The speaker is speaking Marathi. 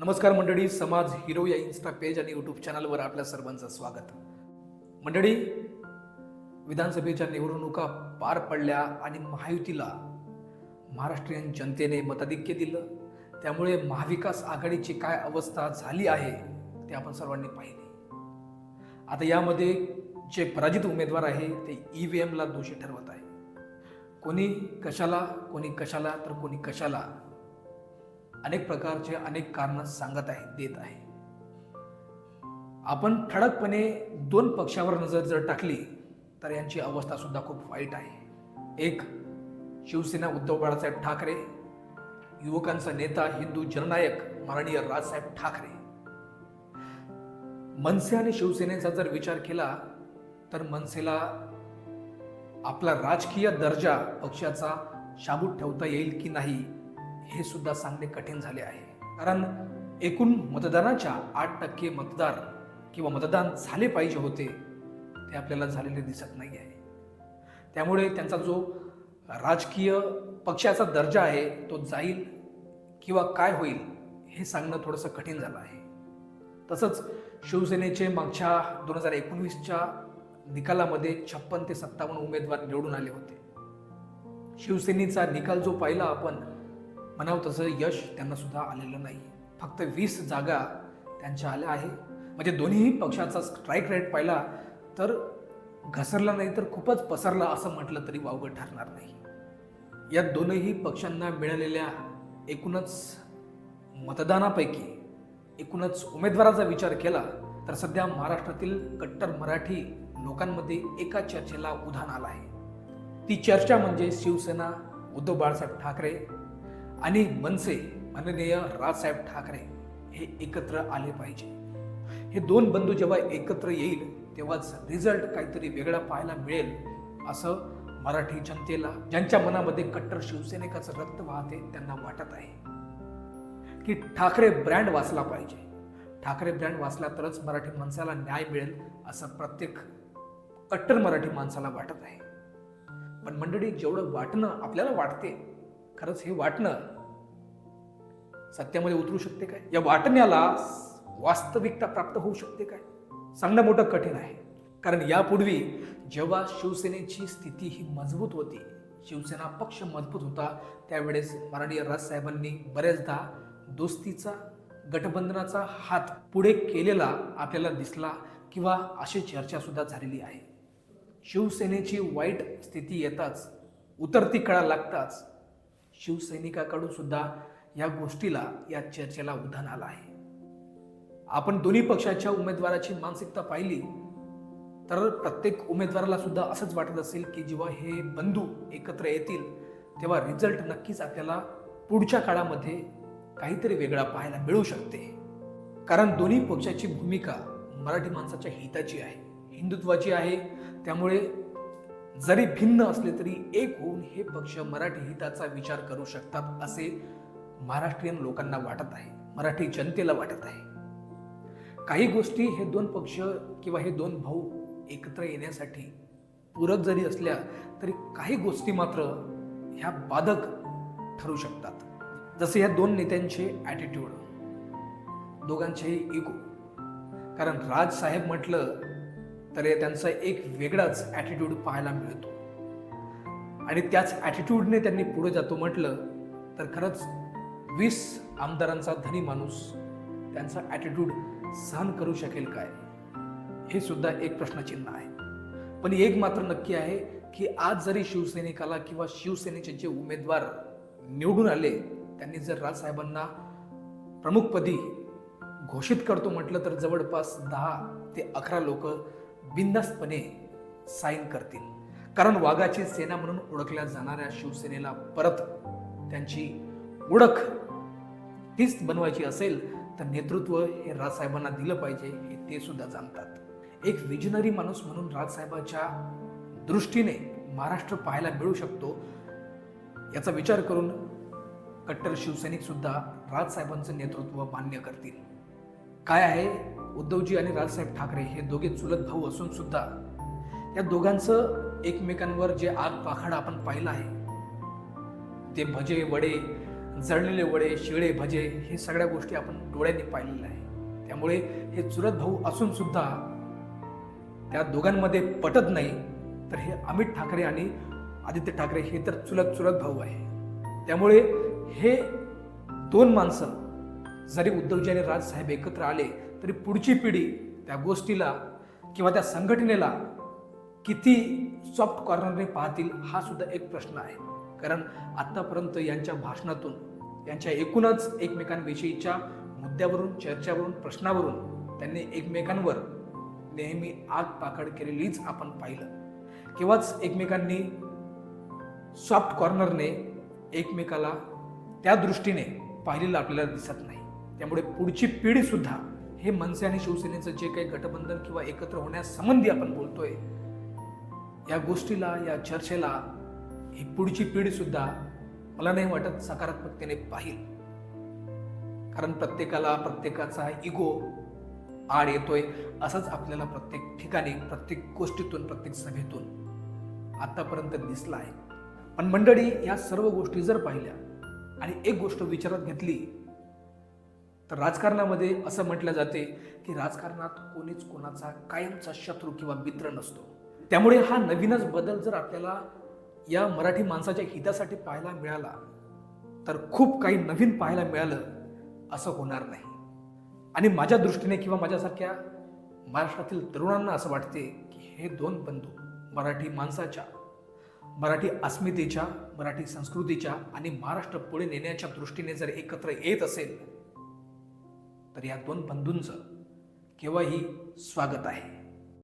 नमस्कार मंडळी समाज हिरो या इन्स्टा पेज आणि यूट्यूब चॅनलवर आपल्या सर्वांचं स्वागत. मंडळी विधानसभेच्या निवडणुका पार पडल्या आणि महायुतीला महाराष्ट्रीयन जनतेने मताधिक्य दिलं. त्यामुळे महाविकास आघाडीची काय अवस्था झाली आहे ते आपण सर्वांनी पाहिले. आता यामध्ये जे पराजित उमेदवार आहे ते ई व्ही एमला दोषी ठरवत आहे. कोणी कशाला कोणी कशाला तर कोणी कशाला? अनेक प्रकारचे अनेक कारण सांगत आहे देत आहे. आपण ठळकपणे दोन पक्षावर नजर जर टाकली तर यांची अवस्था सुद्धा खूप वाईट आहे. एक शिवसेना उद्धव बाळासाहेब ठाकरे युवकांचा नेता हिंदू जननायक माननीय राजसाहेब ठाकरे. मनसे आणि शिवसेनेचा जर विचार केला तर मनसेला आपला राजकीय दर्जा पक्षाचा शाबूत ठेवता येईल की नाही हे सुद्धा सांगणे कठीण झाले आहे. कारण एकूण मतदानाच्या आठ टक्के मतदार किंवा मतदान झाले पाहिजे होते ते आपल्याला झालेले दिसत नाही आहे. त्यामुळे त्यांचा जो राजकीय पक्षाचा दर्जा आहे तो जाईल किंवा काय होईल हे सांगणं थोडंसं कठीण झालं आहे. तसंच शिवसेनेचे मागच्या दोन हजार एकोणवीसच्या निकालामध्ये छप्पन ते सत्तावन्न उमेदवार निवडून आले होते. शिवसेनेचा निकाल जो पाहिला आपण म्हणावं तसं यश त्यांना सुद्धा आलेलं नाही. फक्त वीस जागा त्यांच्या आल्या आहे. म्हणजे दोन्ही पक्षाचा स्ट्राईक रेट पाहिला तर घसरला नाही तर खूपच पसरला असं म्हटलं तरी वावगं ठरणार नाही. या दोनही पक्षांना मिळालेल्या एकूणच मतदानापैकी एकूणच उमेदवाराचा विचार केला तर सध्या महाराष्ट्रातील कट्टर मराठी लोकांमध्ये एका चर्चेला उधाण आलं आहे. ती चर्चा म्हणजे शिवसेना उद्धव बाळासाहेब ठाकरे आणि मनसे माननीय राजसाहेब ठाकरे हे एकत्र आले पाहिजे. हे दोन बंधू जेव्हा एकत्र येईल तेव्हाच रिझल्ट काहीतरी वेगळा पाहायला मिळेल असं मराठी जनतेला ज्यांच्या मनामध्ये कट्टर शिवसैनिकाचं रक्त वाहते त्यांना वाटत आहे. की ठाकरे ब्रँड वाचला पाहिजे. ठाकरे ब्रँड वाचला तरच मराठी माणसाला न्याय मिळेल असं प्रत्येक कट्टर मराठी माणसाला वाटत आहे. पण मंडळी जेवढं वाटणं आपल्याला वाटते खरंच हे वाटणं सत्यामध्ये उतरू शकते काय? या वाटण्याला वास्तविकता प्राप्त होऊ शकते काय? सांगणं मोठं कठीण आहे. कारण यापूर्वी जेव्हा शिवसेनेची स्थिती ही मजबूत होती शिवसेना पक्ष मजबूत होता त्यावेळेस माननीय राजसाहेबांनी बऱ्याचदा दोस्तीचा गठबंधनाचा हात पुढे केलेला आपल्याला दिसला किंवा अशी चर्चा सुद्धा झालेली आहे. शिवसेनेची वाईट स्थिती येताच उतरती कळा लागताच शिवसैनिकाकडून सुद्धा या गोष्टीला या चर्चेला उधाण आलं आहे. आपण दोन्ही पक्षाच्या उमेदवाराची मानसिकता पाहिली तर प्रत्येक उमेदवाराला सुद्धा असंच वाटत असेल की जेव्हा हे बंधू एकत्र येतील तेव्हा रिझल्ट नक्कीच आपल्याला पुढच्या काळामध्ये काहीतरी वेगळा पाहायला मिळू शकते. कारण दोन्ही पक्षाची भूमिका मराठी माणसाच्या हिताची आहे हिंदुत्वाची आहे त्यामुळे जरी भिन्न असले तरी एक होऊन हे पक्ष मराठी हिताचा विचार करू शकतात असे महाराष्ट्रीयन लोकांना वाटत आहे मराठी जनतेला वाटत आहे. काही गोष्टी हे दोन पक्ष किंवा हे दोन भाऊ एकत्र येण्यासाठी पूरक जरी असल्या तरी काही गोष्टी मात्र ह्या बाधक ठरू शकतात. जसे या दोन नेत्यांचे ॲटिट्यूड दोघांचेही इगो कारण राज साहेब म्हटलं तर त्यांचा एक वेगळाच ॲटिट्यूड पाहायला मिळतो. आणि त्याच ॲटिट्यूडने त्यांनी पुढे जातो म्हटलं तर खरंच वीस आमदारांचा धनी माणूस त्यांचा ॲटिट्यूड सहन करू शकेल काय? हे सुद्धा एक प्रश्नचिन्ह आहे. पण एक मात्र नक्की आहे की आज जरी शिवसैनिकाला किंवा शिवसेनेचे जे उमेदवार निवडून आले त्यांनी जर राजसाहेबांना प्रमुखपदी घोषित करतो म्हटलं तर जवळपास दहा ते अकरा लोक बिंदास्तपणे साईन करतील. कारण वाघाची सेना म्हणून ओळखल्या जाणाऱ्या शिवसेनेला परत त्यांची ओळख तीच बनवायची असेल तर नेतृत्व हे राजसाहेबांना दिलं पाहिजे हे ते सुद्धा जाणतात. एक विजनरी माणूस म्हणून राजसाहेबाच्या दृष्टीने महाराष्ट्र पाहायला मिळू शकतो याचा विचार करून कट्टर शिवसैनिक सुद्धा राजसाहेबांचं नेतृत्व मान्य करतील. काय आहे? उद्धवजी आणि राजसाहेब ठाकरे हे दोघे चुलत भाऊ असून सुद्धा या दोघांचं एकमेकांवर जे आग पाखाडा आपण पाहिलं आहे ते भजे वडे जळलेले वडे शिळे भजे हे सगळ्या गोष्टी आपण डोळ्यांनी पाहिलेल्या आहे त्यामुळे हे चुलत भाऊ असून सुद्धा त्या दोघांमध्ये पटत नाही तर हे अमित ठाकरे आणि आदित्य ठाकरे हे तर चुलत चुलत भाऊ आहे त्यामुळे हे दोन माणसं जरी उद्धवजी आणि राजसाहेब एकत्र आले तरी पुढची पिढी त्या गोष्टीला किंवा त्या संघटनेला किती सॉफ्ट कॉर्नरने पाहतील हा सुद्धा एक प्रश्न आहे. कारण आत्तापर्यंत यांच्या भाषणातून यांच्या एकूणच एकमेकांविषयीच्या मुद्द्यावरून चर्चावरून प्रश्नावरून त्यांनी एकमेकांवर नेहमी आग पाकड केलेलीच आपण पाहिलं. किंवाच एकमेकांनी सॉफ्ट कॉर्नरने एकमेकाला त्या दृष्टीने पाहिलेलं आपल्याला दिसत नाही. त्यामुळे पुढची पिढीसुद्धा हे मनसे आणि शिवसेनेचं जे काही गठबंधन किंवा एकत्र होण्यासंबंधी आपण बोलतोय या गोष्टीला या चर्चेला ही पुढची पिढी सुद्धा मला नाही वाटत सकारात्मकतेने पाहिल. कारण प्रत्येकाला प्रत्येकाचा इगो आड येतोय असंच आपल्याला प्रत्येक ठिकाणी प्रत्येक गोष्टीतून प्रत्येक सभेतून आतापर्यंत दिसला आहे पण मंडळी या सर्व गोष्टी जर पाहिल्या आणि एक गोष्ट विचारात घेतली तर राजकारणामध्ये असं म्हटलं जाते की राजकारणात कोणीच कोणाचा कायमचा शत्रू किंवा मित्र नसतो. त्यामुळे हा नवीनच बदल जर आपल्याला या मराठी माणसाच्या हितासाठी पाहायला मिळाला तर खूप काही नवीन पाहायला मिळालं असं होणार नाही. आणि माझ्या दृष्टीने किंवा माझ्यासारख्या महाराष्ट्रातील तरुणांना असं वाटते की हे दोन बंधू मराठी माणसाच्या मराठी अस्मितेच्या मराठी संस्कृतीच्या आणि महाराष्ट्र पुढे नेण्याच्या दृष्टीने जर एकत्र येत असेल तर या दोन बंधूंचं केव्हाही स्वागत आहे.